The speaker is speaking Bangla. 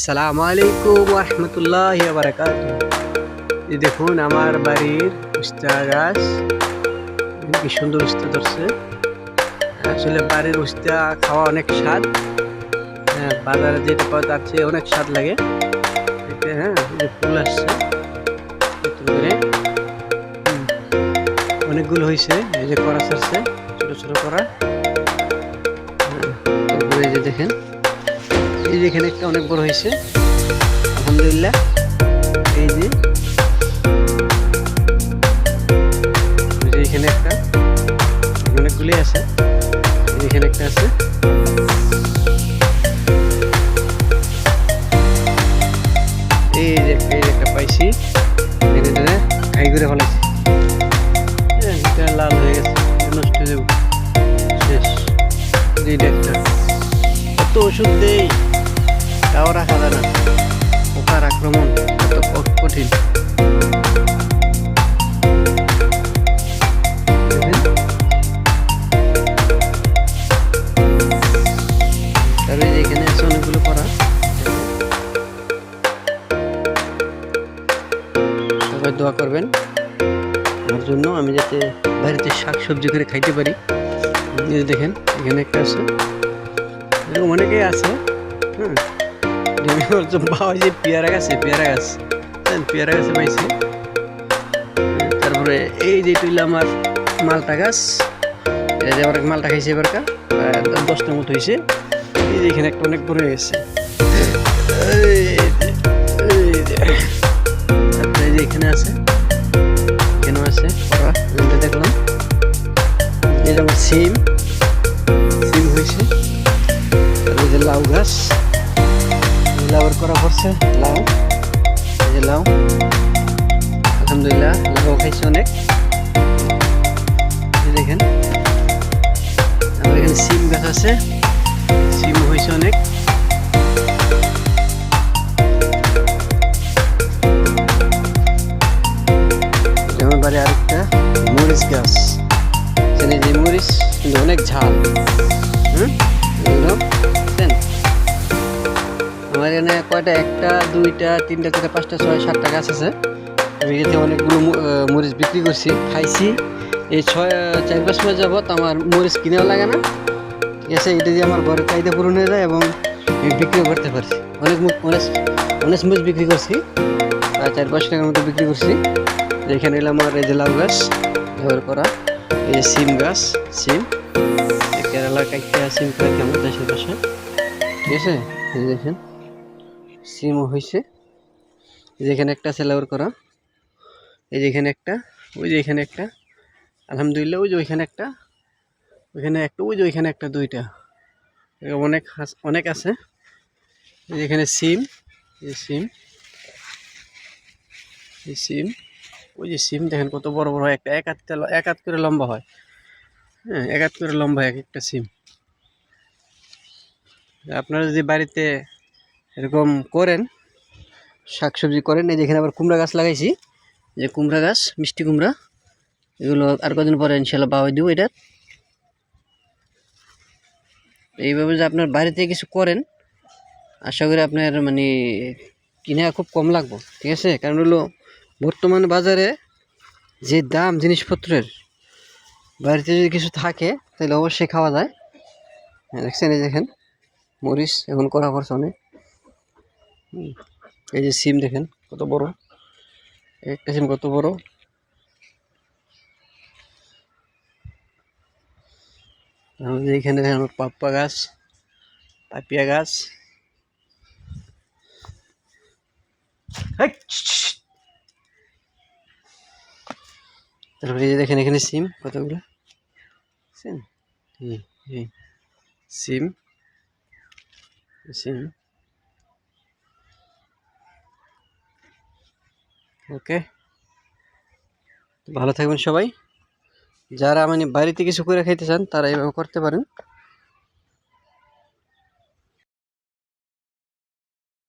আসসালামু আলাইকুম রহমতুল্লাহ বারাকাত এই দেখুন, আমার বাড়ির উস্তা গাছ কি সুন্দর উস্তা ধরছে। আসলে বাড়ির উস্তা খাওয়া অনেক স্বাদ। হ্যাঁ বাজারে যেটা পাওয়া তার চেয়ে অনেক স্বাদ লাগে। হ্যাঁ যে ফুল আসছে। অনেকগুলো হয়েছে এই যে করা ছাড়ছে, ছোট ছোট করা এই যে দেখেন। এই যে এখানে একটা অনেক বড় হয়েছে। আলহামদুলিল্লাহ। এই যে। এখানে একটা অনেকগুলি আছে। এখানে একটা আছে। এই যে একটা পাইছি। এখানে খাই করে ফেলাইছি হ্যাঁ, লাল হয়ে গেছে। নষ্ট হয়ে যাবে। শেষ। এই একটা। কত ওষুধ দেই। তাও রাখা যায় না পোকার আক্রমণ এত কঠিন এখানে আছে করা সবাই দোয়া করবেন। আমার জন্য আমি যাতে বাড়িতে শাক সবজি করে খাইতে পারি। দেখেন, এখানে একটা আছে। অনেকেই আছে হ্যাঁ। ডেমি বলছো বাবা যে পেয়ারা গাছে পেয়ারা গাছ পেয়ারা গাছে পাইছি হ্যাঁ, তারপরে এই যে তুইলা আমার মালটা গাছ এই যে অনেক মালটা খাইছে এবারকার দশটার মতো হয়েছে এই যে এখানে একটা অনেক বড় হয়ে গেছে। তারপরে এই যে এখানে আছে এখানেও আছে করা এই যে দেখলাম যেমন সিম সিম হয়েছে তারপরে যে লাউ গাছ এই করা পড়ছে। লাউ, এই যে লাউ। আলহামদুলিল্লাহ লাউ খাইছে অনেক। দেখেন। আমার এখানে সিম গাছ আছে। সিম হয়েছে অনেক। আমার বাড়ি আরেকটা মরিচ গাছ। এখানে যে মরিচ, কিন্তু অনেক ঝাল। হুম? এগুলো? আমার এখানে কয়টা? একটা, দুইটা, তিনটা, চারটা, পাঁচটা, ছয়, সাতটা গাছ আছে। আমি এতে অনেকগুলো মরিচ বিক্রি করছি, খাইছি। এই ছয় চার পাঁচ মাস যাবত আমার মরিচ কিনেও লাগে না। ঠিক আছে, এটা দিয়ে আমার ঘরের চাহিদা পূরণ হয়ে যায় এবং বিক্রিও করতে পারছি। অনেক অনেক অনেক মরিচ বিক্রি করছি। প্রায় চার পাঁচ টাকার মতো বিক্রি করছি। এখানে এলো আমার এই যে লাউ গাছ, ব্যবহার করা। এই যে সিম গাছ, সিম। কেরালার কাইটা সিম কেমন দেশের পাশে ঠিক আছে দেখেন। সিমও হয়েছে এই যে এখানে একটা আছে লাউর করা। এই যে এখানে একটা, ওই যে এখানে একটা। আলহামদুলিল্লাহ, ওই যে ওইখানে একটা। ওইখানে একটা, ওই যে ওইখানে একটা, দুইটা। অনেক অনেক আছে। এই যে এখানে সিম, এই সিম। এই সিম, ওই যে সিম দেখেন কত বড় বড় হয়। একটা এক হাত এক হাত করে লম্বা হয়। হ্যাঁ এক হাত করে লম্বা এক একটা সিম। আপনারা যদি বাড়িতে এরকম করেন, শাকসবজি করেন। এই যেখানে আবার কুমড়া গাছ লাগাইছি। যে কুমড়া গাছ, মিষ্টি কুমড়া, এগুলো আর কদিন পরে ইনশাল্লাহ বাবাই দিব এটা। এইভাবে যে আপনার বাড়িতে কিছু করেন, আশা করি আপনার মানে কিনে খুব কম লাগবো, ঠিক আছে? কারণ হলো বর্তমান বাজারে যে দাম জিনিসপত্রের, বাড়িতে যদি কিছু থাকে, তাহলে অবশ্যই খাওয়া যায়। হ্যাঁ দেখছেন এই দেখেন, মরিচ, এখন করা পড়ছে অনেক। এই যে সিম দেখেন কত বড়? একটা সিম কত বড়? এখানে দেখেন আমার পাপ্পা গাছ পাপিয়া গাছ। তারপরে দেখেন এখানে সিম কতগুলো? এই, সিম। সিম। ওকে। ভালো থাকবেন সবাই। যারা মানে বাড়িতে কিছু করে খাইতে চান, তারা এইভাবে করতে পারেন।